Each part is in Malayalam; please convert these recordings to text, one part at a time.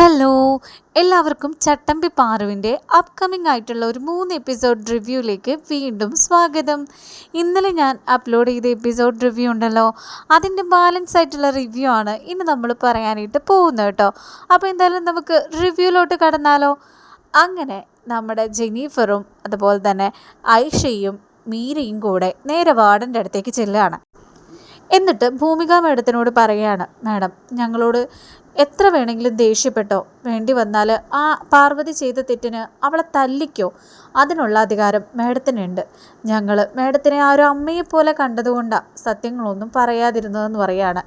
ഹലോ എല്ലാവർക്കും ചട്ടമ്പി പാറുവിന്റെ അപ്കമിംഗ് ആയിട്ടുള്ള ഒരു മൂന്ന് എപ്പിസോഡ് റിവ്യൂയിലേക്ക് വീണ്ടും സ്വാഗതം. ഇന്നലെ ഞാൻ അപ്ലോഡ് ചെയ്ത എപ്പിസോഡ് റിവ്യൂ ഉണ്ടല്ലോ. അതിന്റെ ബാലൻസ് ആയിട്ടുള്ള റിവ്യൂ ആണ് ഇന്ന് നമ്മൾ പറയാനായിട്ട് പോകുന്നത് കേട്ടോ. അപ്പോൾ എന്തായാലും നമുക്ക് റിവ്യൂലോട്ട് കടന്നാലോ. അങ്ങനെ നമ്മുടെ ജെനീഫറും അതുപോലെ തന്നെ ഐഷയും മീരയും കൂടെ നേരെ വാർഡന്റെ അടുത്തേക്ക് ചെല്ലുകയാണ്. എന്നിട്ട് ഭൂമിക മേഡത്തിനോട് പറയുകയാണ് മാഡം ഞങ്ങളോട് എത്ര വേണമെങ്കിലും ദേഷ്യപ്പെട്ടോ? വേണ്ടി വന്നാൽ ആ പാർവതി ചെയ്ത തെറ്റിന് അവളെ തല്ലിക്കോ? അതിനുള്ള അധികാരം മേഡത്തിനുണ്ട്. ഞങ്ങൾ മേഡത്തിനെ ആ ഒരു അമ്മയെ പോലെ കണ്ടതുകൊണ്ടാണ് സത്യങ്ങളൊന്നും പറയാതിരുന്നതെന്ന് പറയാണ്.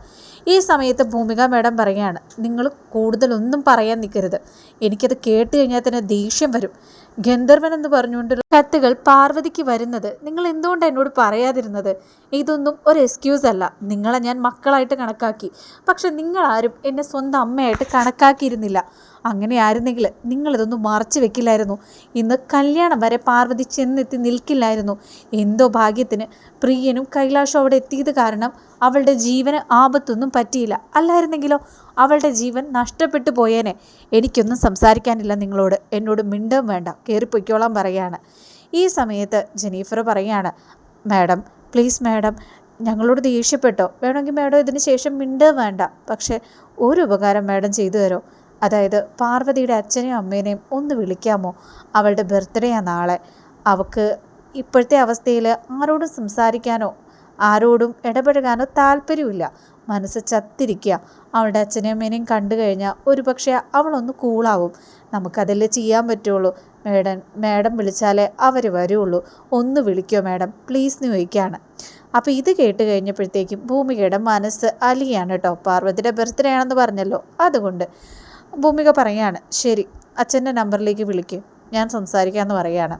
ഈ സമയത്ത് ഭൂമിക മേഡം പറയുകയാണ് നിങ്ങൾ കൂടുതലൊന്നും പറയാൻ നിൽക്കരുത് എനിക്കത് കേട്ട് കഴിഞ്ഞാൽ തന്നെ ദേഷ്യം വരും. ഗന്ധർവൻ എന്ന് പറഞ്ഞുകൊണ്ട് കത്തുകൾ പാർവതിക്ക് വരുന്നത് നിങ്ങൾ എന്തുകൊണ്ട് എന്നോട് പറയാതിരുന്നത്? ഇതൊന്നും ഒരു എക്സ്ക്യൂസ് അല്ല. നിങ്ങളെ ഞാൻ മക്കളായിട്ട് കണക്കാക്കി. പക്ഷെ നിങ്ങളാരും എന്നെ സ്വന്തം അമ്മയായിട്ട് കണക്കാക്കിയിരുന്നില്ല. അങ്ങനെ ആയിരുന്നെങ്കിൽ നിങ്ങളിതൊന്നും മറച്ചു വെക്കില്ലായിരുന്നു. ഇന്ന് കല്യാണം വരെ പാർവതി ചെന്നെത്തി നിൽക്കില്ലായിരുന്നു. എന്തോ ഭാഗ്യത്തിന് പ്രിയനും കൈലാഷും അവിടെ എത്തിയത് കാരണം അവളുടെ ജീവന് ആപത്തൊന്നും പറ്റിയില്ല. അല്ലായിരുന്നെങ്കിലോ? അവളുടെ ജീവൻ നഷ്ടപ്പെട്ടു പോയേനെ. എനിക്കൊന്നും സംസാരിക്കാനില്ല നിങ്ങളോട്. എന്നോട് മിണ്ടും വേണ്ട. കയറിപ്പൊയ്ക്കോളാൻ പറയാണ്. ഈ സമയത്ത് ജെനീഫർ പറയാണ് മാഡം പ്ലീസ് മാഡം ഞങ്ങളോട് ദേഷ്യപ്പെട്ടോ? വേണമെങ്കിൽ മാഡം ഇതിന് ശേഷം മിണ്ടുക വേണ്ട. പക്ഷേ ഒരു ഉപകാരം മാഡം ചെയ്തു തരോ? അതായത് പാർവതിയുടെ അച്ഛനെയും അമ്മേനെയും ഒന്ന് വിളിക്കാമോ? അവളുടെ ബർത്ത്ഡേ ആ നാളെ. അവൾക്ക് ഇപ്പോഴത്തെ അവസ്ഥയിൽ ആരോടും സംസാരിക്കാനോ ആരോടും ഇടപഴകാനോ താല്പര്യമില്ല. മനസ്സ് ചത്തിരിക്കുക. അവളുടെ അച്ഛനെയും അമ്മേനെയും കണ്ടു കഴിഞ്ഞാൽ ഒരു പക്ഷേ അവളൊന്ന് കൂളാവും നമുക്കതല്ലേ ചെയ്യാൻ പറ്റുള്ളൂ? മേഡം മേഡം വിളിച്ചാലേ അവർ വരുള്ളൂ. ഒന്ന് വിളിക്കോ മേഡം? പ്ലീസ് എന്ന് ചോദിക്കുകയാണ്. അപ്പോൾ ഇത് കേട്ട് കഴിഞ്ഞപ്പോഴത്തേക്കും ഭൂമികയുടെ മനസ്സ് അലിയാണ് കേട്ടോ. പാർവതിയുടെ ബർത്ത്ഡേ ആണെന്ന് പറഞ്ഞല്ലോ. അതുകൊണ്ട് ഭൂമിക പറയാണ് ശരി അച്ഛന്റെ നമ്പറിലേക്ക് വിളിക്കും ഞാൻ സംസാരിക്കാമെന്ന് പറയാണ്.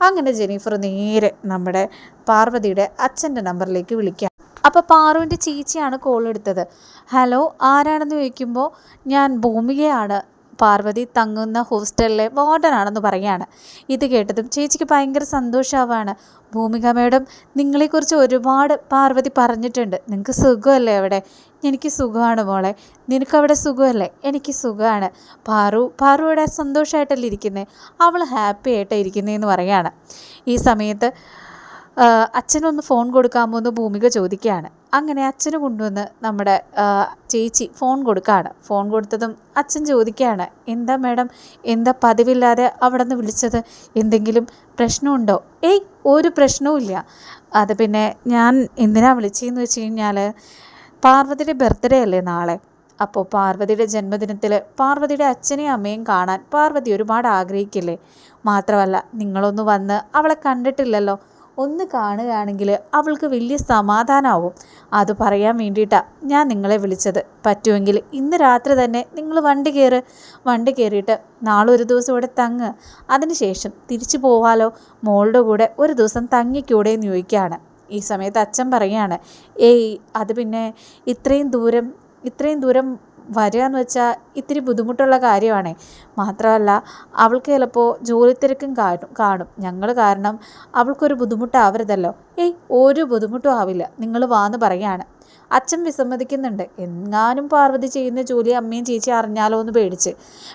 അങ്ങനെ ജെനീഫർ നേരെ നമ്മുടെ പാർവതിയുടെ അച്ഛന്റെ നമ്പറിലേക്ക് വിളിക്കാം അപ്പോൾ പാറുവിന്റെ ചേച്ചിയാണ് കോൾ എടുത്തത്. ഹലോ ആരാണെന്ന് ചോദിക്കുമ്പോൾ ഞാൻ ഭൂമികയാണ്. പാർവതി തങ്ങുന്ന ഹോസ്റ്റലിലെ വാർഡനാണെന്ന് പറയാണ്. ഇത് കേട്ടതും ചേച്ചിക്ക് ഭയങ്കര സന്തോഷമാവാണ് ഭൂമിക മേഡം നിങ്ങളെക്കുറിച്ച് ഒരുപാട് പാർവതി പറഞ്ഞിട്ടുണ്ട്. നിങ്ങൾക്ക് സുഖമല്ലേ അവിടെ? എനിക്ക് സുഖമാണ് മോളെ. നിനക്കവിടെ സുഖമല്ലേ? എനിക്ക് സുഖമാണ്. പാറു പാറു അവിടെ സന്തോഷമായിട്ടല്ലേ ഇരിക്കുന്നത് അവൾ ഹാപ്പി ആയിട്ടാണ് ഇരിക്കുന്നതെന്ന് പറയാണ് ഈ സമയത്ത് അച്ഛനൊന്ന് ഫോൺ കൊടുക്കാമോ എന്ന് ഭൂമിക ചോദിക്കുകയാണ്. അങ്ങനെ അച്ഛന് കൊണ്ടുവന്ന് നമ്മുടെ ചേച്ചി ഫോൺ കൊടുക്കുകയാണ്. ഫോൺ കൊടുത്തതും അച്ഛൻ ചോദിക്കുകയാണ് എന്താ മാഡം? എന്താ പതിവില്ലാതെ അവിടെ നിന്ന് വിളിച്ചത്? എന്തെങ്കിലും പ്രശ്നമുണ്ടോ? ഏയ് ഒരു പ്രശ്നവും ഇല്ല അത് പിന്നെ ഞാൻ എന്തിനാ വിളിച്ചതെന്ന് വെച്ച് കഴിഞ്ഞാൽ പാർവതിയുടെ ബർത്ത്ഡേ അല്ലേ നാളെ? അപ്പോൾ പാർവതിയുടെ ജന്മദിനത്തിൽ പാർവതിയുടെ അച്ഛനെയും അമ്മയും കാണാൻ പാർവതി ഒരുപാട് ആഗ്രഹിക്കില്ലേ? മാത്രമല്ല നിങ്ങളൊന്ന് വന്ന് അവളെ കണ്ടിട്ടില്ലല്ലോ. ഒന്ന് കാണുകയാണെങ്കിൽ അവൾക്ക് വലിയ സമാധാനമാവും അത് പറയാൻ വേണ്ടിയിട്ടാണ് ഞാൻ നിങ്ങളെ വിളിച്ചത്. പറ്റുമെങ്കിൽ ഇന്ന് രാത്രി തന്നെ നിങ്ങൾ വണ്ടി കയറ് വണ്ടി കയറിയിട്ട് നാളെ ഒരു ദിവസം ഇവിടെ തങ്ങ്. അതിനുശേഷം തിരിച്ചു പോവാലോ. മോളുടെ കൂടെ ഒരു ദിവസം തങ്ങിക്കൂടെ എന്ന് ചോദിക്കുകയാണ്. ഈ സമയത്ത് അച്ഛൻ പറയുകയാണ് ഏയ് അത് പിന്നെ ഇത്രയും ദൂരം ഇത്രയും ദൂരം വരിക എന്ന് വെച്ചാൽ ഇത്തിരി ബുദ്ധിമുട്ടുള്ള കാര്യമാണ്. മാത്രമല്ല അവൾക്ക് ചിലപ്പോൾ ജോലി തിരക്കും കാണും കാണും. ഞങ്ങൾ കാരണം അവൾക്കൊരു ബുദ്ധിമുട്ടാവരുതല്ലോ. ഏയ് ഒരു ബുദ്ധിമുട്ടും ആവില്ല. നിങ്ങൾ വാന്ന് പറയാണ്. അച്ഛൻ വിസമ്മതിക്കുന്നുണ്ട്. എങ്ങാനും പാർവതി ചെയ്യുന്ന ജോലി അമ്മയും ചേച്ചി അറിഞ്ഞാലോ എന്ന് പേടിച്ച്.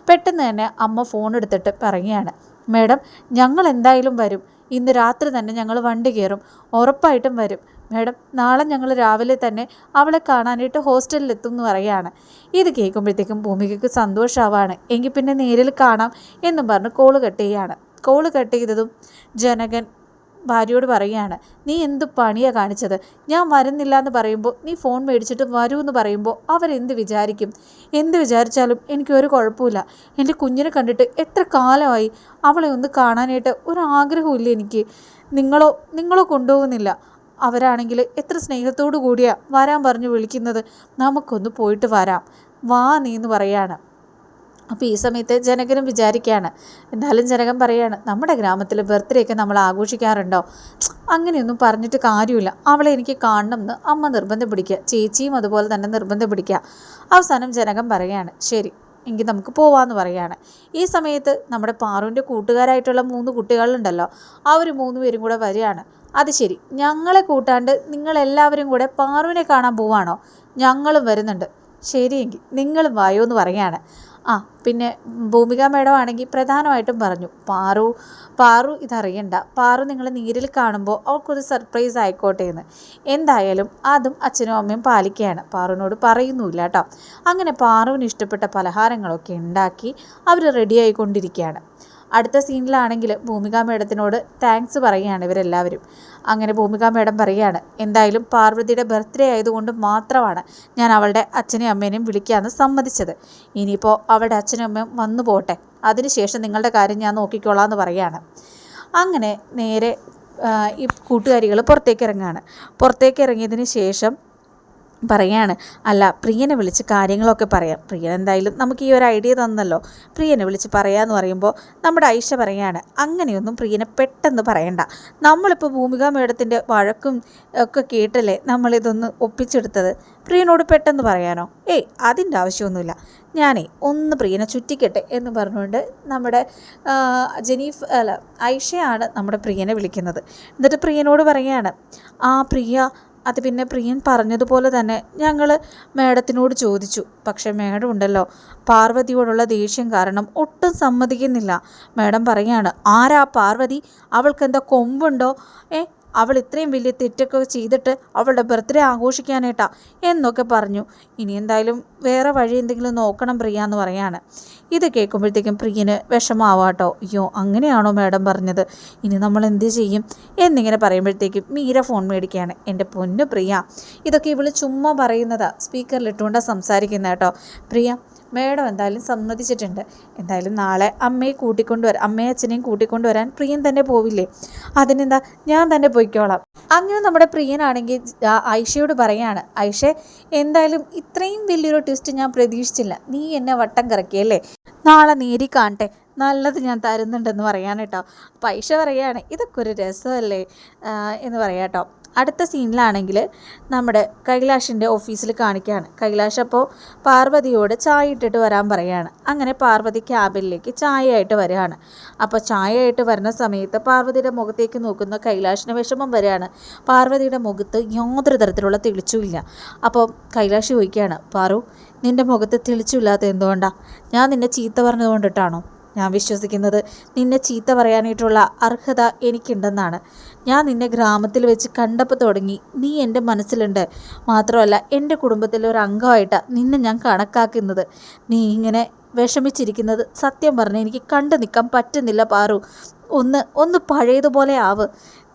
പെട്ടെന്ന് തന്നെ അമ്മ ഫോൺ എടുത്തിട്ട് പറയുകയാണ് മേഡം ഞങ്ങൾ എന്തായാലും വരും. ഇന്ന് രാത്രി തന്നെ ഞങ്ങൾ വണ്ടി കയറും ഉറപ്പായിട്ടും വരും. മേഡം നാളെ ഞങ്ങൾ രാവിലെ തന്നെ അവളെ കാണാനായിട്ട് ഹോസ്റ്റലിൽ എത്തും എന്ന് പറയുകയാണ്. ഇത് കേൾക്കുമ്പോഴത്തേക്കും ഭൂമികയ്ക്ക് സന്തോഷമാവാണ് എങ്കിൽ പിന്നെ നേരിൽ കാണാം എന്നും പറഞ്ഞ് കോൾ കട്ട് ചെയ്യുകയാണ് കോൾ കട്ട് ചെയ്തതും ജനകൻ ഭാര്യയോട് പറയുകയാണ് നീ എന്ത് പണിയാണ് കാണിച്ചത്? ഞാൻ വരുന്നില്ല എന്ന് പറയുമ്പോൾ നീ ഫോൺ മേടിച്ചിട്ട് വരൂ എന്ന് പറയുമ്പോൾ അവരെന്ത് വിചാരിക്കും? എന്ത് വിചാരിച്ചാലും എനിക്ക് ഒരു കുഴപ്പമില്ല. എന്റെ കുഞ്ഞിനെ കണ്ടിട്ട് എത്ര കാലമായി അവളെ ഒന്ന് കാണാനായിട്ട് ഒരു ആഗ്രഹമില്ല എനിക്ക്. നിങ്ങളോ നിങ്ങളോ കൊണ്ടുപോകുന്നില്ല. അവരാണെങ്കിൽ എത്ര സ്നേഹത്തോടു കൂടിയാണ് വരാൻ പറഞ്ഞു വിളിക്കുന്നത്. നമുക്കൊന്ന് പോയിട്ട് വരാം. വാ നീ എന്ന് പറയാണ്. അപ്പോൾ ഈ സമയത്ത് ജനകനും വിചാരിക്കുകയാണ്. എന്നാലും ജനകൻ പറയുകയാണ് നമ്മുടെ ഗ്രാമത്തിൽ ബർത്ത്ഡേ ഒക്കെ നമ്മൾ ആഘോഷിക്കാറുണ്ടോ? അങ്ങനെയൊന്നും പറഞ്ഞിട്ട് കാര്യമില്ല. അവളെ എനിക്ക് കാണണം എന്ന് അമ്മ നിർബന്ധം പിടിക്കുക ചേച്ചിയും അതുപോലെ തന്നെ നിർബന്ധം പിടിക്കുക അവസാനം ജനകൻ പറയുകയാണ് ശരി എങ്കിൽ നമുക്ക് പോവാമെന്ന് പറയുകയാണ് ഈ സമയത്ത് നമ്മുടെ പാറുവിന്റെ കൂട്ടുകാരായിട്ടുള്ള മൂന്ന് കുട്ടികളുണ്ടല്ലോ ആ ഒരു മൂന്ന് പേരും കൂടെ വരികയാണ്. അത് ശരി ഞങ്ങളെ കൂട്ടാണ്ട് നിങ്ങളെല്ലാവരും കൂടെ പാറുവിനെ കാണാൻ പോവാണോ? ഞങ്ങളും വരുന്നുണ്ട്. ശരിയെങ്കിൽ നിങ്ങളും വായോ എന്ന് പറയുകയാണ് ആ പിന്നെ ഭൂമിക മേഡം ആണെങ്കിൽ പ്രധാനമായിട്ടും പറഞ്ഞു പാറു പാറു ഇതറിയണ്ട പാറു നിങ്ങൾ നേരിൽ കാണുമ്പോൾ അവൾക്കൊരു സർപ്രൈസ് ആയിക്കോട്ടെ എന്ന് എന്തായാലും അതും അച്ഛനും അമ്മയും പാലിക്കുകയാണ് പാറുവിനോട് പറയുന്നുമില്ല കേട്ടോ. അങ്ങനെ പാറുവിന് ഇഷ്ടപ്പെട്ട പലഹാരങ്ങളൊക്കെ ഉണ്ടാക്കി അവർ റെഡിയായിക്കൊണ്ടിരിക്കുകയാണ് അടുത്ത സീനിലാണെങ്കിൽ ഭൂമിക മേഡത്തിനോട് താങ്ക്സ് പറയുകയാണ് ഇവരെല്ലാവരും. അങ്ങനെ ഭൂമിക മേഡം പറയുകയാണ് എന്തായാലും പാർവതിയുടെ ബർത്ത്ഡേ ആയതുകൊണ്ട് മാത്രമാണ് ഞാൻ അവളുടെ അച്ഛനെയും അമ്മേനെയും വിളിക്കാമെന്ന് സമ്മതിച്ചത്. ഇനിയിപ്പോൾ അവളുടെ അച്ഛനും അമ്മയും വന്നു പോട്ടെ. അതിനുശേഷം നിങ്ങളുടെ കാര്യം ഞാൻ നോക്കിക്കോളാം എന്ന് പറയുകയാണ്. അങ്ങനെ നേരെ ഈ കൂട്ടുകാരികൾ പുറത്തേക്ക് ഇറങ്ങുകയാണ്. പുറത്തേക്ക് ഇറങ്ങിയതിന് ശേഷം പറയാണ്. അല്ല പ്രിയനെ വിളിച്ച് കാര്യങ്ങളൊക്കെ പറയാം. പ്രിയൻ എന്തായാലും നമുക്ക് ഈ ഒരു ഐഡിയ തന്നല്ലോ. പ്രിയനെ വിളിച്ച് പറയാമെന്ന് പറയുമ്പോൾ നമ്മുടെ ഐഷ പറയാണ് അങ്ങനെയൊന്നും പ്രിയനെ പെട്ടെന്ന് പറയണ്ട. നമ്മളിപ്പോൾ ഭൂമിക മേഡത്തിന്റെ വഴക്കും ഒക്കെ കേട്ടല്ലേ നമ്മളിതൊന്ന് ഒപ്പിച്ചെടുത്തത്? പ്രിയനോട് പെട്ടെന്ന് പറയാനോ? ഏയ് അതിന്റെ ആവശ്യമൊന്നുമില്ല. ഞാനേ ഒന്ന് പ്രിയനെ ചുറ്റിക്കട്ടെ എന്ന് പറഞ്ഞുകൊണ്ട് നമ്മുടെ ജനീഫ് അല്ല ഐഷയാണ് നമ്മുടെ പ്രിയനെ വിളിക്കുന്നത്. എന്നിട്ട് പ്രിയനോട് പറയാണ് ആ പ്രിയ അത് പിന്നെ പ്രിയൻ പറഞ്ഞതുപോലെ തന്നെ ഞങ്ങൾ മേഡത്തിനോട് ചോദിച്ചു. പക്ഷേ മേഡം ഉണ്ടല്ലോ പാർവതിയോടുള്ള ദേഷ്യം കാരണം ഒട്ടും സമ്മതിക്കുന്നില്ല. മേഡം പറയാണ് ആരാ പാർവതി? അവൾക്കെന്താ കൊമ്പുണ്ടോ? ഏ അവൾ ഇത്രയും വലിയ തെറ്റൊക്കെ ചെയ്തിട്ട് അവളുടെ ബർത്ത്ഡേ ആഘോഷിക്കാനായിട്ടാ എന്നൊക്കെ പറഞ്ഞു. ഇനി എന്തായാലും വേറെ വഴി എന്തെങ്കിലും നോക്കണം പ്രിയ എന്ന് പറയാണ്. ഇത് കേൾക്കുമ്പോഴത്തേക്കും പ്രിയന് വിഷമാവാട്ടോ. അയ്യോ അങ്ങനെയാണോ മാഡം പറഞ്ഞത്? ഇനി നമ്മൾ എന്ത് ചെയ്യും? എന്നിങ്ങനെ പറയുമ്പോഴത്തേക്കും മീര ഫോൺ മേടിക്കുകയാണ്. എന്റെ പൊന്നു പ്രിയ ഇതൊക്കെ ഇവൾ ചുമ്മാ പറയുന്നതാ. സ്പീക്കറിലിട്ടുകൊണ്ടാണ് സംസാരിക്കുന്നത് കേട്ടോ. പ്രിയ മേഡം എന്തായാലും സമ്മതിച്ചിട്ടുണ്ട്. എന്തായാലും നാളെ അമ്മയെ കൂട്ടിക്കൊണ്ടുവരാം. അമ്മയും അച്ഛനെയും കൂട്ടിക്കൊണ്ടുവരാൻ പ്രിയൻ തന്നെ പോവില്ലേ? അതിനെന്താ? ഞാൻ തന്നെ പോയിക്കോളാം. അങ്ങനെ നമ്മുടെ പ്രിയനാണെങ്കിൽ ഐഷയോട് പറയാണ് ഐഷ എന്തായാലും ഇത്രയും വലിയൊരു ട്വിസ്റ്റ് ഞാൻ പ്രതീക്ഷിച്ചില്ല. നീ എന്നെ വട്ടം കറക്കിയല്ലേ നാളെ നേരി കാണട്ടെ. നല്ലത് ഞാൻ തരുന്നുണ്ടെന്ന് പറയാൻ കേട്ടോ. ഐഷ പറയാണ് ഇതൊക്കെ ഒരു രസമല്ലേ? എന്ന് പറയാം കേട്ടോ. അടുത്ത സീനിലാണെങ്കിൽ നമ്മുടെ കൈലാഷിന്റെ ഓഫീസിൽ കാണിക്കുകയാണ്. കൈലാഷ് അപ്പോൾ പാർവതിയോട് ചായ ഇട്ടിട്ട് വരാൻ പറയുകയാണ്. അങ്ങനെ പാർവതി ക്യാബിനിലേക്ക് ചായയായിട്ട് വരികയാണ്. അപ്പോൾ ചായയായിട്ട് വരുന്ന സമയത്ത് പാർവതിയുടെ മുഖത്തേക്ക് നോക്കുന്ന കൈലാഷിന് വിഷമം വരികയാണ്. പാർവതിയുടെ മുഖത്ത് യാതൊരു തരത്തിലുള്ള തെളിച്ചുമില്ല അപ്പോൾ കൈലാഷ് ചോദിക്കുകയാണ് പാറു നിന്റെ മുഖത്ത് തെളിച്ചില്ലാത്ത എന്തുകൊണ്ടാണ് ഞാൻ നിന്നെ ചീത്ത പറഞ്ഞതുകൊണ്ടിട്ടാണോ? ഞാൻ വിശ്വസിക്കുന്നത് നിന്നെ ചീത്ത പറയാനായിട്ടുള്ള അർഹത എനിക്കുണ്ടെന്നാണ്. ഞാൻ നിന്നെ ഗ്രാമത്തിൽ വെച്ച് കണ്ടപ്പോൾ തുടങ്ങി. നീ എന്റെ മനസ്സിലുണ്ട്. മാത്രമല്ല എന്റെ കുടുംബത്തിലെ ഒരു അംഗമായിട്ടാണ് നിന്നെ ഞാൻ കണക്കാക്കുന്നത്. നീ ഇങ്ങനെ വിഷമിച്ചിരിക്കുന്നത് സത്യം പറഞ്ഞ് എനിക്ക് കണ്ടു നിൽക്കാൻ പറ്റുന്നില്ല പാറു. ഒന്ന് ഒന്ന് പഴയതുപോലെ ആവ്.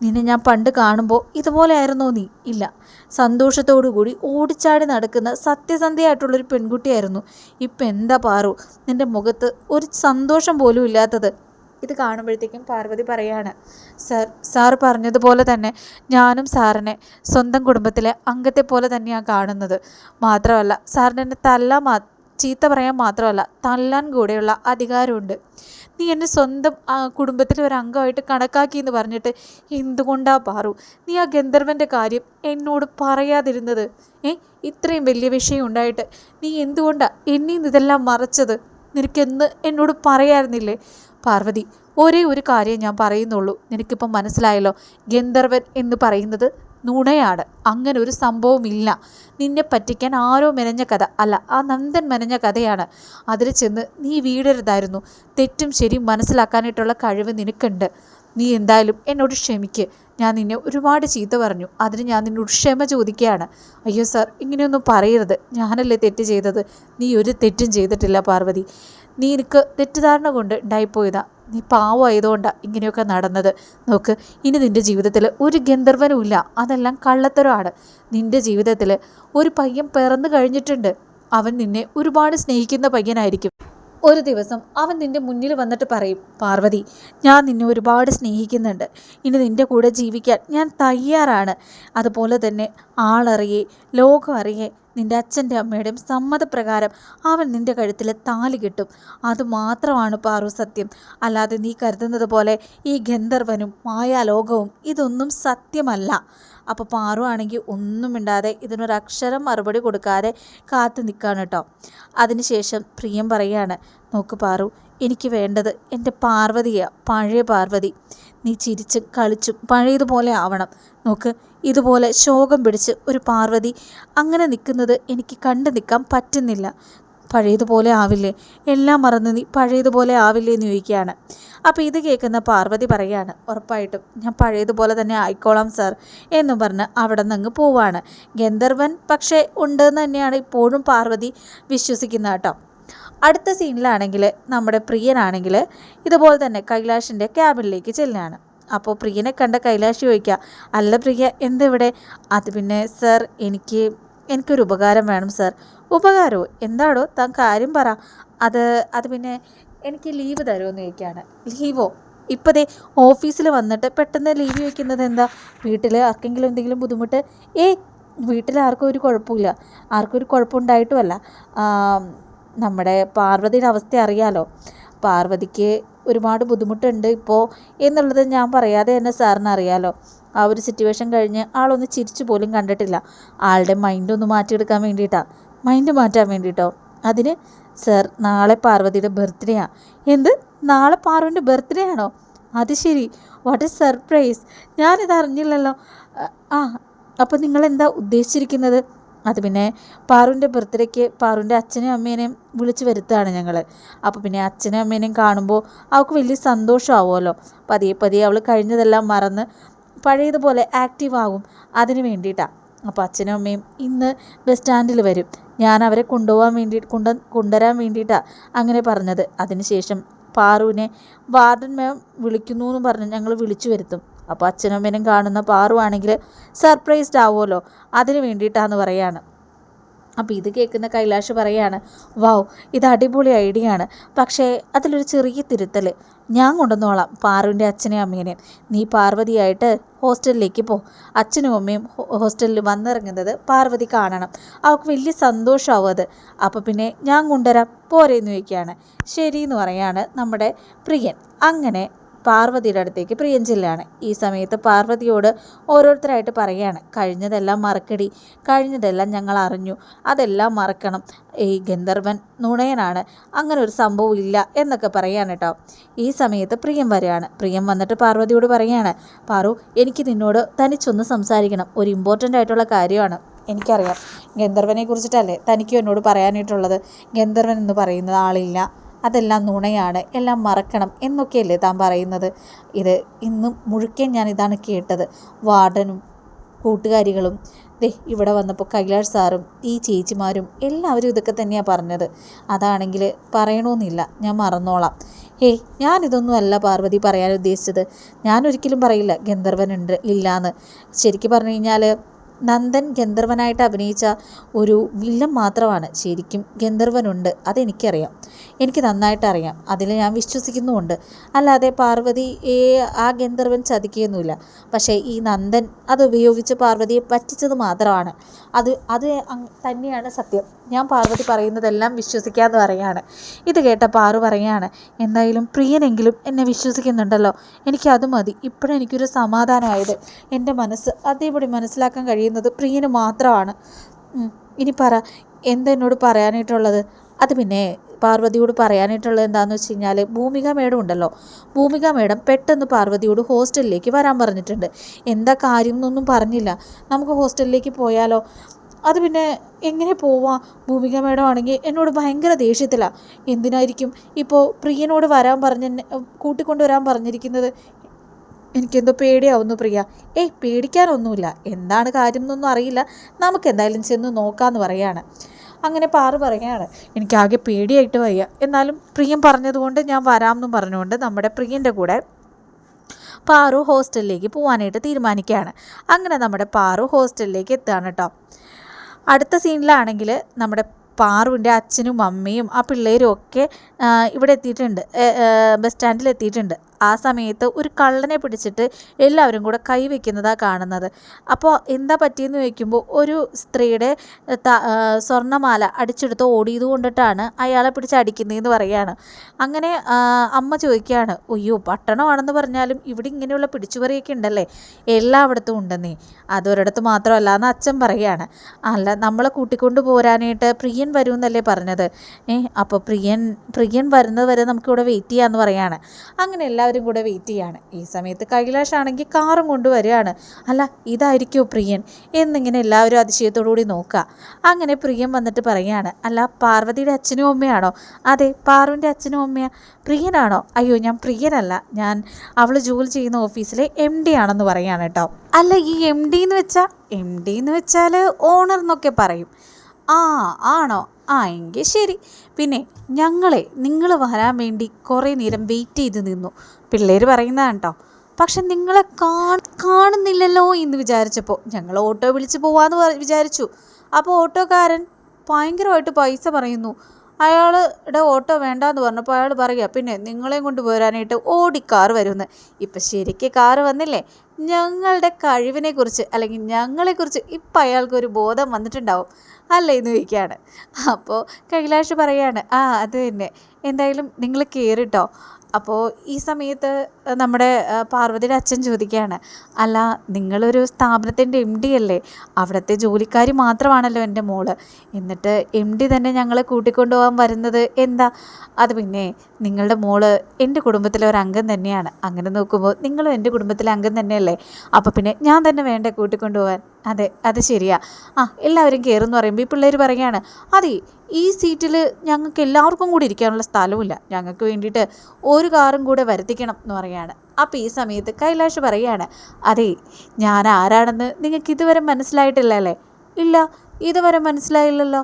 നിന്നെ ഞാൻ പണ്ട് കാണുമ്പോൾ ഇതുപോലെ ആയിരുന്നോ നീ? ഇല്ല. സന്തോഷത്തോടു കൂടി ഓടിച്ചാടി നടക്കുന്ന സത്യസന്ധയായിട്ടുള്ളൊരു പെൺകുട്ടിയായിരുന്നു. ഇപ്പം എന്താ പാറു? നിന്റെ മുഖത്ത് ഒരു സന്തോഷം പോലും ഇല്ലാത്തത്. ഇത് കാണുമ്പോഴത്തേക്കും പാർവതി പറയാണ് സാർ സാർ പറഞ്ഞതുപോലെ തന്നെ ഞാനും സാറിനെ സ്വന്തം കുടുംബത്തിലെ അംഗത്തെ പോലെ തന്നെയാണ് കാണുന്നത്. മാത്രമല്ല സാറിന് എന്നെ തല്ലാൻ മാ ചീത്ത പറയാൻ മാത്രമല്ല തല്ലാൻ കൂടെയുള്ള അധികാരമുണ്ട്. നീ എന്നെ സ്വന്തം കുടുംബത്തിലെ ഒരു അംഗമായിട്ട് കണക്കാക്കി എന്ന് പറഞ്ഞിട്ട് എന്തുകൊണ്ടാ പാറു? നീ ആ ഗന്ധർവന്റെ കാര്യം എന്നോട് പറയാതിരുന്നത്? ഏ ഇത്രയും വലിയ വിഷയം ഉണ്ടായിട്ട് നീ എന്തുകൊണ്ടാ എന്നീ ഇതെല്ലാം മറച്ചത്? നിനക്കെന്ന് എന്നോട് പറയായിരുന്നില്ലേ? പാർവതി ഒരേ ഒരു കാര്യം ഞാൻ പറയുന്നുള്ളൂ. നിനക്കിപ്പം മനസ്സിലായല്ലോ ഗന്ധർവൻ എന്ന് പറയുന്നത് നുണയാണ്. അങ്ങനെ ഒരു സംഭവമില്ല നിന്നെ പറ്റിക്കാൻ ആരോ മെനഞ്ഞ കഥ. അല്ല ആ നന്ദൻ മെനഞ്ഞ കഥയാണ്. അതിൽ ചെന്ന് നീ വീടരുതായിരുന്നു. തെറ്റും ശരിയും മനസ്സിലാക്കാനായിട്ടുള്ള കഴിവ് നിനക്കുണ്ട്. നീ എന്തായാലും എന്നോട് ക്ഷമിക്ക്. ഞാൻ നിന്നെ ഒരുപാട് ചീത്ത പറഞ്ഞു. അതിന് ഞാൻ നിന്നോട് ക്ഷമ ചോദിക്കുകയാണ്. അയ്യോ സാർ ഇങ്ങനെയൊന്നും പറയരുത്. ഞാനല്ലേ തെറ്റ് ചെയ്തത്? നീ ഒരു തെറ്റും ചെയ്തിട്ടില്ല പാർവതി. നീ എനിക്ക് തെറ്റിദ്ധാരണ കൊണ്ട് ഉണ്ടായിപ്പോയതാ നീ പാവമായതുകൊണ്ടാണ് ഇങ്ങനെയൊക്കെ നടന്നത്. നോക്ക് ഇനി നിന്റെ ജീവിതത്തിൽ ഒരു ഗന്ധർവനും ഇല്ല. അതെല്ലാം കള്ളത്തരമാണ്. നിന്റെ ജീവിതത്തിൽ ഒരു പയ്യൻ പിറന്നു കഴിഞ്ഞിട്ടുണ്ട്. അവൻ നിന്നെ ഒരുപാട് സ്നേഹിക്കുന്ന പയ്യനായിരിക്കും. ഒരു ദിവസം അവൻ നിന്റെ മുന്നിൽ വന്നിട്ട് പറയും പാർവതി ഞാൻ നിന്നെ ഒരുപാട് സ്നേഹിക്കുന്നുണ്ട്. ഇനി നിന്റെ കൂടെ ജീവിക്കാൻ ഞാൻ തയ്യാറാണ്. അതുപോലെ തന്നെ ആളറിയേ ലോകം അറിയേ നിന്റെ അച്ഛന്റെ അമ്മയുടെയും സമ്മതപ്രകാരം അവൻ നിന്റെ കഴുത്തിൽ താലി കിട്ടും. അതുമാത്രമാണ് പാറു സത്യം. അല്ലാതെ നീ കരുതുന്നത് പോലെ ഈ ഗന്ധർവനും മായാലോകവും ഇതൊന്നും സത്യമല്ല. അപ്പോൾ പാറു ആണെങ്കിൽ ഒന്നും മിണ്ടാതെ ഇതിനൊരക്ഷരം മറുപടി കൊടുക്കാതെ കാത്തു നിൽക്കുകയാണ് കേട്ടോ. അതിനുശേഷം പ്രിയം പറയാണ് നോക്ക് പാറു എനിക്ക് വേണ്ടത് എന്റെ പാർവതിയാണ് പഴയ പാർവതി. നീ ചിരിച്ചും കളിച്ചും. പഴയതുപോലെ ആവണം. നോക്ക് ഇതുപോലെ ശോകം പിടിച്ച് ഒരു പാർവതി അങ്ങനെ നിൽക്കുന്നത് എനിക്ക് കണ്ടു നിൽക്കാൻ പറ്റുന്നില്ല. പഴയതുപോലെ ആവില്ലേ? എല്ലാം മറന്ന് നീ പഴയതുപോലെ ആവില്ലേ എന്ന് ചോദിക്കുകയാണ്. അപ്പോൾ ഇത് കേൾക്കുന്ന പാർവതി പറയാണ് ഉറപ്പായിട്ടും ഞാൻ പഴയതുപോലെ തന്നെ ആയിക്കോളാം സാർ എന്ന് പറഞ്ഞ് അവിടെ നിന്ന് അങ്ങ് പോവാണ്. ഗന്ധർവൻ പക്ഷേ ഉണ്ടെന്ന് തന്നെയാണ് ഇപ്പോഴും പാർവതി വിശ്വസിക്കുന്നത് കേട്ടോ. അടുത്ത സീനിലാണെങ്കിൽ നമ്മുടെ പ്രിയനാണെങ്കിൽ ഇതുപോലെ തന്നെ കൈലാഷിന്റെ ക്യാബിനിലേക്ക് ചെല്ലുകയാണ്. അപ്പോൾ പ്രിയനെ കണ്ട കൈലാഷ് ചോദിക്കുക അല്ല പ്രിയ എന്തിവിടെ? അത് പിന്നെ സർ എനിക്ക് എനിക്കൊരു ഉപകാരം വേണം സർ. ഉപകാരമോ എന്താടോ? താൻ കാര്യം പറ. അത് അത് പിന്നെ എനിക്ക് ലീവ് തരുമെന്ന് ചോദിക്കുകയാണ്. ലീവോ? ദേ ഓഫീസിൽ വന്നിട്ട് പെട്ടെന്ന് ലീവ് ചോദിക്കുന്നത് എന്താ? വീട്ടിൽ ആർക്കെങ്കിലും എന്തെങ്കിലും ബുദ്ധിമുട്ട്? ഏയ് വീട്ടിൽ ആർക്കും ഒരു കുഴപ്പമില്ല. ആർക്കും ഒരു കുഴപ്പമുണ്ടായിട്ടുമല്ല. നമ്മുടെ പാർവതിയുടെ അവസ്ഥ അറിയാലോ. പാർവതിക്ക് ഒരുപാട് ബുദ്ധിമുട്ടുണ്ട് ഇപ്പോൾ എന്നുള്ളത് ഞാൻ പറയാതെ തന്നെ സാറിന് അറിയാലോ. ആ ഒരു സിറ്റുവേഷൻ കഴിഞ്ഞ് ആളൊന്ന് ചിരിച്ചു പോലും കണ്ടിട്ടില്ല. ആളുടെ മൈൻഡ് ഒന്ന് മാറ്റിയെടുക്കാൻ വേണ്ടിയിട്ടാണ് മൈൻഡ് മാറ്റാൻ വേണ്ടിയിട്ടോ അതിന് സർ നാളെ പാർവതിയുടെ ബർത്ത്ഡേ ആണ് എന്ത്? നാളെ പാർവതിന്റെ ബർത്ത്ഡേ ആണോ? അത് ശരി. വാട്ട് എ സർപ്രൈസ് ഞാനിത് അറിഞ്ഞില്ലല്ലോ ആ അപ്പോൾ നിങ്ങൾ എന്താ ഉദ്ദേശിച്ചിരിക്കുന്നത്? അത് പിന്നെ പാറുവിന്റെ ബർത്ത്ഡേക്ക് പാറുവിന്റെ അച്ഛനെയും അമ്മേനെയും വിളിച്ചു വരുത്തുകയാണ് ഞങ്ങൾ അപ്പോൾ പിന്നെ അച്ഛനെയും അമ്മേനെയും കാണുമ്പോൾ അവൾക്ക് വലിയ സന്തോഷമാവുമല്ലോ. പതിയെ പതിയെ അവൾ കഴിഞ്ഞതെല്ലാം മറന്ന് പഴയതുപോലെ ആക്റ്റീവ് ആകും അതിന് വേണ്ടിയിട്ടാണ് അപ്പോൾ അച്ഛനും അമ്മയും ഇന്ന് ബസ് സ്റ്റാൻഡിൽ വരും. ഞാൻ അവരെ കൊണ്ടുപോകാൻ വേണ്ടി കൊണ്ട കൊണ്ടുവരാൻ വേണ്ടിയിട്ടാണ് അങ്ങനെ പറഞ്ഞത്. അതിനുശേഷം പാറുവിനെ വാർഡൻ മാം വിളിക്കുന്നു എന്ന് പറഞ്ഞ് ഞങ്ങൾ വിളിച്ചു വരുത്തും. അപ്പോൾ അച്ഛനും അമ്മേനും കാണുന്ന പാറുവാണെങ്കിൽ സർപ്രൈസ്ഡ് ആവുമല്ലോ. അതിന് വേണ്ടിയിട്ടാന്ന് പറയാണ്. അപ്പോൾ ഇത് കേൾക്കുന്ന കൈലാഷ് പറയാണ് വാവ് ഇത് അടിപൊളി ഐഡിയ ആണ്. പക്ഷേ അതിലൊരു ചെറിയ തിരുത്തൽ ഞാൻ കൊണ്ടുവന്നോളാം പാറുവിന്റെ അച്ഛനെയും അമ്മേനെയും. നീ പാർവതിയായിട്ട് ഹോസ്റ്റലിലേക്ക് പോ. അച്ഛനും അമ്മയും ഹോസ്റ്റലിൽ വന്നിറങ്ങുന്നത് പാർവതി കാണണം. അവൾക്ക് വലിയ സന്തോഷമാവും അത്. അപ്പോൾ പിന്നെ ഞാൻ കൊണ്ടുവരാം. പോരേന്ന് ചോദിക്കുകയാണ്. ശരി എന്ന് പറയാണ് നമ്മുടെ പ്രിയൻ. അങ്ങനെ പാർവതിയുടെ അടുത്തേക്ക് പ്രിയഞ്ചലിലാണ്. ഈ സമയത്ത് പാർവതിയോട് ഓരോരുത്തരായിട്ട് പറയുകയാണ് കഴിഞ്ഞതെല്ലാം മറക്കടി കഴിഞ്ഞതെല്ലാം ഞങ്ങൾ അറിഞ്ഞു അതെല്ലാം മറക്കണം. ഈ ഗന്ധർവൻ നുണയനാണ് അങ്ങനെ ഒരു സംഭവം ഇല്ല എന്നൊക്കെ പറയാണ് കേട്ടോ ഈ സമയത്ത് പ്രിയം വരികയാണ്. പ്രിയം വന്നിട്ട് പാർവതിയോട് പറയുകയാണ് പാറു എനിക്ക് നിന്നോട് തനിച്ചൊന്ന് സംസാരിക്കണം. ഒരു ഇമ്പോർട്ടന്റ് ആയിട്ടുള്ള കാര്യമാണ്. എനിക്കറിയാം ഗന്ധർവനെ കുറിച്ചിട്ടല്ലേ തനിക്കും എന്നോട് പറയാനായിട്ടുള്ളത്. ഗന്ധർവൻ എന്ന് പറയുന്ന ആളില്ല. അതെല്ലാം നുണയാണ് എല്ലാം മറക്കണം എന്നൊക്കെയല്ലേ താൻ പറയുന്നത്. ഇത് ഇന്നും മുഴുക്കൻ ഞാൻ ഇതാണ് കേട്ടത്. വാർഡനും കൂട്ടുകാരികളും ദേ ഇവിടെ വന്നപ്പോൾ കൈലാഷ് സാറും ഈ ചേച്ചിമാരും എല്ലാവരും ഇതൊക്കെ തന്നെയാണ് പറഞ്ഞത്. അതാണെങ്കിൽ പറയണമെന്നില്ല ഞാൻ മറന്നോളാം. ഏയ് ഞാനിതൊന്നും അല്ല പാർവതി പറയാൻ ഉദ്ദേശിച്ചത്. ഞാനൊരിക്കലും പറയില്ല ഗന്ധർവനുണ്ട് ഇല്ലയെന്ന് ശരിക്കും പറഞ്ഞു കഴിഞ്ഞാൽ നന്ദൻ ഗന്ധർവനായിട്ട് അഭിനയിച്ച ഒരു വില്ലൻ മാത്രമാണ് ശരിക്കും ഗന്ധർവനുണ്ട്. അതെനിക്കറിയാം. എനിക്ക് നന്നായിട്ട് അറിയാം. അതിൽ ഞാൻ വിശ്വസിക്കുന്നുമുണ്ട്. അല്ലാതെ പാർവതി ആ ഗന്ധർവൻ ചതിക്കുകയൊന്നുമില്ല. പക്ഷേ ഈ നന്ദൻ അത് ഉപയോഗിച്ച് പാർവതിയെ പറ്റിച്ചത് മാത്രമാണ്. അത് അത് തന്നെയാണ് സത്യം. ഞാൻ പാർവതി പറയുന്നതെല്ലാം വിശ്വസിക്കാമെന്ന് പറയാണ്. ഇത് കേട്ട പാറു പറയാണ് എന്തായാലും പ്രിയനെങ്കിലും എന്നെ വിശ്വസിക്കുന്നുണ്ടല്ലോ. എനിക്കത് മതി. ഇപ്പോഴെനിക്കൊരു സമാധാനമായത് എന്റെ മനസ്സ് അതേപടി മനസ്സിലാക്കാൻ കഴിയുന്നത് പ്രിയന് മാത്രമാണ്. ഇനി പറ. എന്തെന്നോട് പറയാനായിട്ടുള്ളത്? അത് പിന്നെ പാർവതിയോട് പറയാനായിട്ടുള്ളത് എന്താണെന്ന് വെച്ച് കഴിഞ്ഞാൽ ഭൂമിക മേഡം ഉണ്ടല്ലോ. ഭൂമിക മേഡം പെട്ടെന്ന് പാർവതിയോട് ഹോസ്റ്റലിലേക്ക് വരാൻ പറഞ്ഞിട്ടുണ്ട്. എന്താ കാര്യം എന്നൊന്നും പറഞ്ഞില്ല. നമുക്ക് ഹോസ്റ്റലിലേക്ക് പോയാലോ? അത് പിന്നെ എങ്ങനെ പോവാം? ഭൂമിക മേഡം ആണെങ്കിൽ എന്നോട് ഭയങ്കര ദേഷ്യത്തിലാണ് എന്തിനായിരിക്കും ഇപ്പോൾ പ്രിയനോട് വരാൻ പറഞ്ഞ കൂട്ടിക്കൊണ്ടുവരാൻ പറഞ്ഞിരിക്കുന്നത്? എനിക്കെന്തോ പേടിയാവുന്നു പ്രിയ. ഏയ് പേടിക്കാനൊന്നുമില്ല. എന്താണ് കാര്യം എന്നൊന്നും അറിയില്ല. നമുക്ക് എന്തായാലും ചെന്ന് നോക്കാമെന്ന് പറയാണ്. അങ്ങനെ പാറു പറയുകയാണ് എനിക്കാകെ പേടിയായിട്ട് വയ്യ. എന്നാലും പ്രിയം പറഞ്ഞതുകൊണ്ട് ഞാൻ വരാമെന്നും പറഞ്ഞുകൊണ്ട് നമ്മുടെ പ്രിയന്റെ കൂടെ പാറു ഹോസ്റ്റലിലേക്ക് പോകാനായിട്ട് തീരുമാനിക്കുകയാണ്. അങ്ങനെ നമ്മുടെ പാറു ഹോസ്റ്റലിലേക്ക് എത്തുകയാണ് കേട്ടോ. അടുത്ത സീനിലാണെങ്കിൽ നമ്മുടെ പാറുവിന്റെ അച്ഛനും അമ്മയും ആ പിള്ളേരും ഒക്കെ ഇവിടെ എത്തിയിട്ടുണ്ട്. ബസ് സ്റ്റാൻഡിൽ എത്തിയിട്ടുണ്ട്. ആ സമയത്ത് ഒരു കള്ളനെ പിടിച്ചിട്ട് എല്ലാവരും കൂടെ കൈവയ്ക്കുന്നതാണ് കാണുന്നത്. അപ്പോൾ എന്താ പറ്റിയെന്ന് ചോദിക്കുമ്പോൾ ഒരു സ്ത്രീയുടെ സ്വർണമാല അടിച്ചെടുത്ത് ഓടിയത് കൊണ്ടിട്ടാണ് അയാളെ പിടിച്ച് അടിക്കുന്നതെന്ന് പറയുകയാണ്. അങ്ങനെ അമ്മ ചോദിക്കുകയാണ് അയ്യോ പട്ടണമാണെന്ന് പറഞ്ഞാലും ഇവിടെ ഇങ്ങനെയുള്ള പിടിച്ചുപറിയൊക്കെ ഉണ്ടല്ലേ? എല്ലായിടത്തും ഉണ്ടെന്നേ. അതൊരിടത്ത് മാത്രമല്ല എന്ന് അച്ഛൻ പറയുകയാണ്. അല്ല നമ്മളെ കൂട്ടിക്കൊണ്ട് പോരാനായിട്ട് പ്രിയൻ വരുമെന്നല്ലേ പറഞ്ഞത്? ഏ അപ്പോൾ പ്രിയൻ പ്രിയൻ വരുന്നത് വരെ നമുക്കിവിടെ വെയിറ്റ് ചെയ്യാമെന്ന് പറയുകയാണ്. അങ്ങനെ എല്ലാവരും എല്ലാവരും കൂടെ വെയിറ്റ് ചെയ്യാണ്. ഈ സമയത്ത് കൈലാഷ് ആണെങ്കിൽ കാറും കൊണ്ടുവരികയാണ്. അല്ല ഇതായിരിക്കുമോ പ്രിയൻ? എന്നിങ്ങനെ എല്ലാവരും അതിശയത്തോടു കൂടി നോക്കുക. അങ്ങനെ പ്രിയൻ വന്നിട്ട് പറയുകയാണ് അല്ല പാർവതിയുടെ അച്ഛനും അമ്മയാണോ? അതെ പാർവിന്റെ അച്ഛനും അമ്മയാ. പ്രിയനാണോ? അയ്യോ ഞാൻ പ്രിയനല്ല. ഞാൻ അവൾ ജോലി ചെയ്യുന്ന ഓഫീസിലെ എം ഡി ആണെന്ന് പറയുകയാണ് കേട്ടോ. അല്ല ഈ എം ഡി എന്ന് വെച്ചാൽ എം ഡി എന്ന് വെച്ചാൽ ഓണർ എന്നൊക്കെ പറയും. ആ ആണോ? ആ എങ്കിൽ ശരി. പിന്നെ ഞങ്ങളെ നിങ്ങൾ വരാൻ വേണ്ടി കുറേ നേരം വെയിറ്റ് ചെയ്ത് നിന്നു. പിള്ളേർ പറയുന്നതാണ് കേട്ടോ. പക്ഷെ നിങ്ങളെ കാണുന്നില്ലല്ലോ എന്ന് വിചാരിച്ചപ്പോൾ ഞങ്ങൾ ഓട്ടോ വിളിച്ച് പോവാന്ന് വിചാരിച്ചു. അപ്പോൾ ഓട്ടോക്കാരൻ ഭയങ്കരമായിട്ട് പൈസ പറയുന്നു. അയാളുടെ ഓട്ടോ വേണ്ടാന്ന് പറഞ്ഞപ്പോൾ അയാൾ പറയുക പിന്നെ നിങ്ങളെയും കൊണ്ട് പോരാനായിട്ട് ഓടി കാറ് വരുമെന്ന് ഇപ്പം ശരിക്ക് കാറ് വന്നില്ലേ? ഞങ്ങളുടെ കഴിവിനെക്കുറിച്ച് അല്ലെങ്കിൽ ഞങ്ങളെക്കുറിച്ച് ഇപ്പം അയാൾക്കൊരു ബോധം വന്നിട്ടുണ്ടാവും. അല്ല എന്ന് ചോദിക്കുകയാണ്. അപ്പോൾ കൈലാഷ് പറയാണ് ആ അത് തന്നെ. എന്തായാലും നിങ്ങൾ കയറിട്ടോ അപ്പോൾ ഈ സമയത്ത് നമ്മുടെ പാർവതിയുടെ അച്ഛൻ ചോദിക്കുകയാണ് അല്ല നിങ്ങളൊരു സ്ഥാപനത്തിന്റെ എം ഡി അല്ലേ? അവിടുത്തെ ജോലിക്കാർ മാത്രമാണല്ലോ എന്റെ മോൾ. എന്നിട്ട് എം ഡി തന്നെ ഞങ്ങളെ കൂട്ടിക്കൊണ്ടുപോകാൻ വരുന്നത് എന്താ? അത് പിന്നെ നിങ്ങളുടെ മോൾ എന്റെ കുടുംബത്തിലെ ഒരു അംഗം തന്നെയാണ്. അങ്ങനെ നോക്കുമ്പോൾ നിങ്ങളും എന്റെ കുടുംബത്തിലെ അംഗം തന്നെയല്ലേ? അപ്പോൾ പിന്നെ ഞാൻ തന്നെ വേണ്ടേ കൂട്ടിക്കൊണ്ടുപോകാൻ അതെ അത് ശരിയാ. ആ എല്ലാവരും കയറുമെന്ന് പറയുമ്പോൾ ഈ പിള്ളേർ പറയുകയാണ് അതെ ഈ സീറ്റിൽ ഞങ്ങൾക്ക് എല്ലാവർക്കും കൂടി ഇരിക്കാനുള്ള സ്ഥലവുമില്ല. ഞങ്ങൾക്ക് വേണ്ടിയിട്ട് ഒരു കാറും കൂടെ വരുത്തിക്കണം എന്ന് പറയാണ് അപ്പോൾ ഈ സമയത്ത് കൈലാഷ് പറയാണ് അതെ ഞാൻ ആരാണെന്ന് നിങ്ങൾക്ക് ഇതുവരെ മനസ്സിലായിട്ടില്ല അല്ലേ? ഇല്ല ഇതുവരെ മനസ്സിലായില്ലല്ലോ.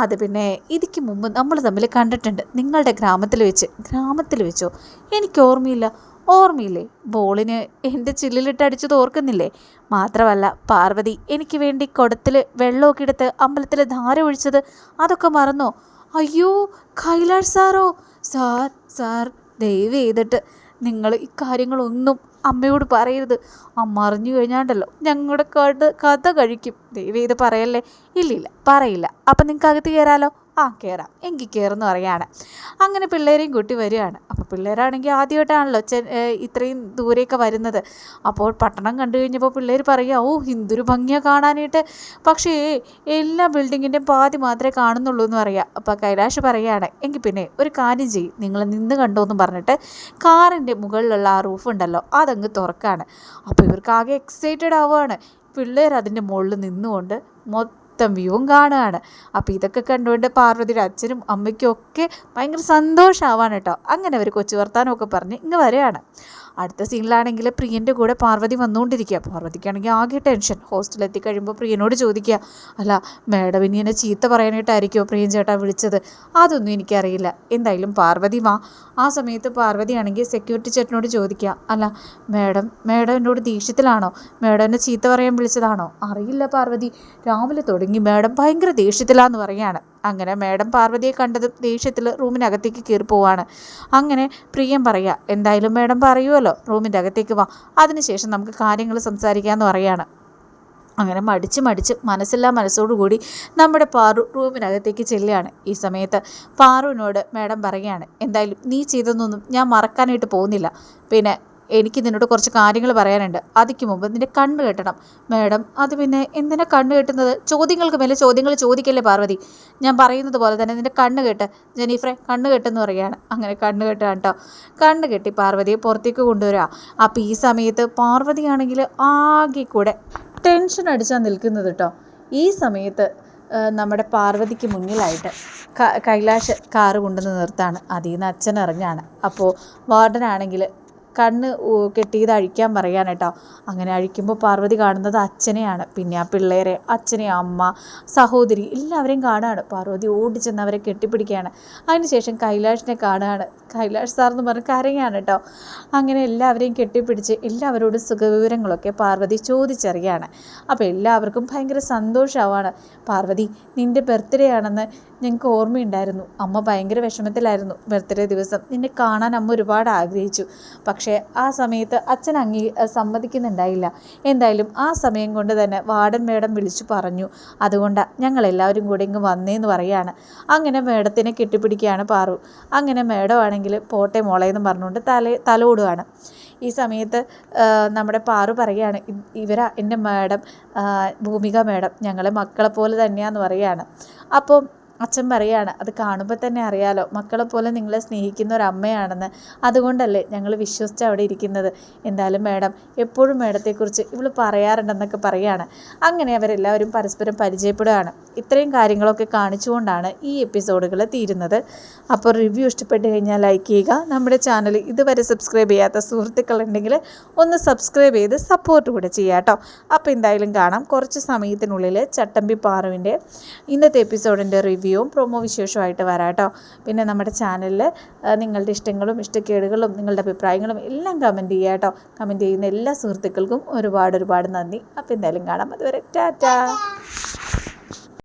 അത് പിന്നെ ഇതിക്ക് മുമ്പ് നമ്മൾ തമ്മിൽ കണ്ടിട്ടുണ്ട് നിങ്ങളുടെ ഗ്രാമത്തിൽ വെച്ച്. ഗ്രാമത്തിൽ വെച്ചോ? എനിക്ക് ഓർമ്മയില്ല. ഓർമ്മയില്ലേ? ബോളിന് എന്റെ ചില്ലിലിട്ട് അടിച്ചത് ഓർക്കുന്നില്ലേ? മാത്രമല്ല പാർവതി എനിക്ക് വേണ്ടി കുടത്തിൽ വെള്ളമൊക്കെ എടുത്ത് അമ്പലത്തിൽ ധാര ഒഴിച്ചത് അതൊക്കെ മറന്നോ? അയ്യോ കൈലാഷ് സാറോ? സാർ സാർ ദയവ് ചെയ്തിട്ട് നിങ്ങൾ ഇക്കാര്യങ്ങളൊന്നും അമ്മയോട് പറയരുത്. അമ്മ അറിഞ്ഞു കഴിഞ്ഞാണ്ടല്ലോ ഞങ്ങളുടെ കഥ കഥ കഴിക്കും. ദയവ് ഇത് പറയല്ലേ? ഇല്ലില്ല പറയില്ല. അപ്പം നിങ്ങൾക്ക് അകത്ത് കയറാലോ ആ കയറാം എങ്കിൽ കയറുന്നു പറയാണ് അങ്ങനെ പിള്ളേരെയും കൂട്ടി വരികയാണ്. അപ്പോൾ പിള്ളേരാണെങ്കിൽ ആദ്യമായിട്ടാണല്ലോ ചെ ഇത്രയും ദൂരെയൊക്കെ വരുന്നത്. അപ്പോൾ പട്ടണം കണ്ടു കഴിഞ്ഞപ്പോൾ പിള്ളേർ പറയുക ഓ ഹിന്ദുരു ഭംഗിയാണ് കാണാനായിട്ട്. പക്ഷേ എല്ലാ ബിൽഡിങ്ങിന്റെയും പാതി മാത്രമേ കാണുന്നുള്ളൂ എന്ന് പറയാം അപ്പോൾ കൈലാഷ് പറയുകയാണ് എങ്കിൽ പിന്നെ ഒരു കാര്യം ചെയ്യും. നിങ്ങൾ നിന്ന് കണ്ടോ എന്ന് പറഞ്ഞിട്ട് കാറിന്റെ മുകളിലുള്ള ആ റൂഫ് ഉണ്ടല്ലോ അതങ്ങ് തുറക്കാണ്. അപ്പോൾ ഇവർക്ക് ആകെ എക്സൈറ്റഡ് ആവുകയാണ്. പിള്ളേർ അതിന്റെ മുകളിൽ നിന്നുകൊണ്ട് മൊത്തം വ്യൂവും കാണുകയാണ്. അപ്പോൾ ഇതൊക്കെ കണ്ടുകൊണ്ട് പാർവതിയുടെ അച്ഛനും അമ്മയ്ക്കും ഒക്കെ ഭയങ്കര സന്തോഷമാവാണ് കേട്ടോ. അങ്ങനെ അവർ കൊച്ചു വർത്താനമൊക്കെ പറഞ്ഞ് ഇങ്ങ് വരികയാണ്. അടുത്ത സീനിലാണെങ്കിൽ പ്രിയന്റെ കൂടെ പാർവതി വന്നുകൊണ്ടിരിക്കുക. പാർവതിക്കാണെങ്കിൽ ആകെ ടെൻഷൻ. ഹോസ്റ്റലെത്തി എത്തിക്കഴിയുമ്പോൾ പ്രിയനോട് ചോദിക്കുക അല്ല മേഡം ഇനി എന്നെ ചീത്ത പറയാനായിട്ടായിരിക്കുമോ പ്രിയൻ ചേട്ടാ വിളിച്ചത്? അതൊന്നും എനിക്കറിയില്ല. എന്തായാലും പാർവതി വാ. ആ സമയത്ത് പാർവതി ആണെങ്കിൽ സെക്യൂരിറ്റി ചേട്ടനോട് ചോദിക്കുക അല്ല മേഡം മേഡം എന്നോട് ദേഷ്യത്തിലാണോ? മേഡം എന്നെ ചീത്ത പറയാൻ വിളിച്ചതാണോ? അറിയില്ല പാർവതി. രാവിലെ തുടങ്ങി. മേഡം ഭയങ്കര ദേഷ്യത്തിലാന്ന് പറയാണ്. അങ്ങനെ മാഡം പാർവതിയെ കണ്ടതും ദേഷ്യത്തിൽ റൂമിനകത്തേക്ക് കയറി പോവാണ്. അങ്ങനെ പ്രിയം പറയുക എന്തായാലും മാഡം പറയുമല്ലോ റൂമിന്റെ അകത്തേക്ക് വാ. അതിനുശേഷം നമുക്ക് കാര്യങ്ങൾ സംസാരിക്കാമെന്ന് പറയാണ്. അങ്ങനെ മടിച്ച് മടിച്ച് മനസ്സില്ലാ മനസ്സോടുകൂടി നമ്മുടെ പാറു റൂമിനകത്തേക്ക് ചെല്ലുകയാണ്. ഈ സമയത്ത് പാറുവിനോട് മാഡം പറയുകയാണ് എന്തായാലും നീ ചെയ്തതൊന്നും ഞാൻ മറക്കാനായിട്ട് പോകുന്നില്ല. പിന്നെ എനിക്ക് നിന്നോട് കുറച്ച് കാര്യങ്ങൾ പറയാനുണ്ട്. അതിക്ക് മുമ്പ് നിന്റെ കണ്ണ് കെട്ടണം. മാഡം അത് പിന്നെ എന്തിനാ കണ്ണ് കെട്ടുന്നത്? ചോദ്യങ്ങൾക്ക് മേലെ ചോദ്യങ്ങൾ ചോദിക്കല്ലേ പാർവതി? ഞാൻ പറയുന്നത് പോലെ തന്നെ നിന്റെ കണ്ണ് കെട്ട്. ജനീഫ്രെ കണ്ണ് കെട്ടെന്ന് പറയുകയാണ്. അങ്ങനെ കണ്ണ് കെട്ടാണ് കേട്ടോ കണ്ണ് കെട്ടി പാർവതിയെ പുറത്തേക്ക് കൊണ്ടുവരിക. അപ്പോൾ ഈ സമയത്ത് പാർവതിയാണെങ്കിൽ ആകെ കൂടെ ടെൻഷൻ അടിച്ചാൽ നിൽക്കുന്നത് കേട്ടോ ഈ സമയത്ത് നമ്മുടെ പാർവതിക്ക് മുന്നിലായിട്ട് കൈലാഷ് കാറ് കൊണ്ടുവന്ന് നിർത്താണ്. അതിൽ നിന്ന് അച്ഛൻ ഇറങ്ങാണ്. അപ്പോൾ വാർഡനാണെങ്കിൽ കണ്ണ് കെട്ടിയത് അഴിക്കാൻ പറയാൻ കേട്ടോ. അങ്ങനെ അഴിക്കുമ്പോൾ പാർവതി കാണുന്നത് അച്ഛനെയാണ്. പിന്നെ ആ പിള്ളേരെ അച്ഛനെ അമ്മ സഹോദരി എല്ലാവരെയും കാണുകയാണ് പാർവതി ഓടിച്ചെന്ന് അവരെ കെട്ടിപ്പിടിക്കുകയാണ്. അതിനുശേഷം കൈലാഷിനെ കാണുകയാണ് കൈലാഷ് സാർ എന്ന് പറഞ്ഞ് കരയാണ് കേട്ടോ. അങ്ങനെ എല്ലാവരെയും കെട്ടിപ്പിടിച്ച് എല്ലാവരോടും സുഖവിവരങ്ങളൊക്കെ പാർവതി ചോദിച്ചറിയാണ്. അപ്പോൾ എല്ലാവർക്കും ഭയങ്കര സന്തോഷമാവാണ് പാർവതി നിന്റെ ബർത്ത്ഡേ ആണെന്ന് ഞങ്ങൾക്ക് ഓർമ്മയുണ്ടായിരുന്നു. അമ്മ ഭയങ്കര വിഷമത്തിലായിരുന്നു. ബർത്ത്ഡേ ദിവസം. നിന്നെ കാണാൻ അമ്മ ഒരുപാട് ആഗ്രഹിച്ചു. പക്ഷേ ആ സമയത്ത് അച്ഛൻ അംഗീ സമ്മതിക്കുന്നുണ്ടായില്ല. എന്തായാലും ആ സമയം കൊണ്ട് തന്നെ വാർഡൻ മേഡം വിളിച്ചു പറഞ്ഞു. അതുകൊണ്ട് ഞങ്ങളെല്ലാവരും കൂടി ഇങ്ങ് വന്നേന്ന് പറയാണ്. അങ്ങനെ മേഡത്തിനെ കെട്ടിപ്പിടിക്കുകയാണ് പാറു. അങ്ങനെ മേഡം ആണെങ്കിൽ പോട്ടെ മോളെ എന്ന് പറഞ്ഞുകൊണ്ട് തല തലോടുകയാണ് ഈ സമയത്ത് നമ്മുടെ പാറു പറയുകയാണ് "ഇ- ഇവരാ എന്റെ മേഡം ഭൂമിക മേഡം. ഞങ്ങളെ മക്കളെ പോലെ തന്നെയാന്ന് പറയുകയാണ് അപ്പം അച്ഛൻ പറയാണ് അത് കാണുമ്പോൾ തന്നെ അറിയാലോ മക്കളെ പോലെ നിങ്ങളെ സ്നേഹിക്കുന്ന ഒരു അമ്മയാണെന്ന് അതുകൊണ്ടല്ലേ ഞങ്ങൾ വിശ്വസിച്ച് അവിടെ ഇരിക്കുന്നത്? എന്തായാലും മാഡം എപ്പോഴും മാഡത്തെക്കുറിച്ച് ഇവൾ പറയാറുണ്ടെന്നൊക്കെ പറയാണ്. അങ്ങനെ അവരെല്ലാവരും പരസ്പരം പരിചയപ്പെടുകയാണ്. ഇത്രയും കാര്യങ്ങളൊക്കെ കാണിച്ചുകൊണ്ടാണ് ഈ എപ്പിസോഡുകൾ തീരുന്നത്. അപ്പോൾ റിവ്യൂ ഇഷ്ടപ്പെട്ട് കഴിഞ്ഞാൽ ലൈക്ക് ചെയ്യുക. നമ്മുടെ ചാനൽ ഇതുവരെ സബ്സ്ക്രൈബ് ചെയ്യാത്ത സുഹൃത്തുക്കളുണ്ടെങ്കിൽ ഒന്ന് സബ്സ്ക്രൈബ് ചെയ്ത് സപ്പോർട്ട് കൂടെ ചെയ്യാം കേട്ടോ. അപ്പോൾ എന്തായാലും കാണാം. കുറച്ച് സമയത്തിനുള്ളിൽ ചട്ടമ്പി പാറുവിന്റെ ഇന്നത്തെ എപ്പിസോഡിന്റെ റിവ്യൂവും പ്രൊമോ വിശേഷമായിട്ട് വരാം കേട്ടോ പിന്നെ നമ്മുടെ ചാനലിൽ നിങ്ങളുടെ ഇഷ്ടങ്ങളും ഇഷ്ടക്കേടുകളും നിങ്ങളുടെ അഭിപ്രായങ്ങളും എല്ലാം കമന്റ് ചെയ്യുക കേട്ടോ കമന്റ് ചെയ്യുന്ന എല്ലാ സുഹൃത്തുക്കൾക്കും ഒരുപാട് ഒരുപാട് നന്ദി. അപ്പോൾ എന്തായാലും കാണാം. അതുവരെ ടാറ്റാ.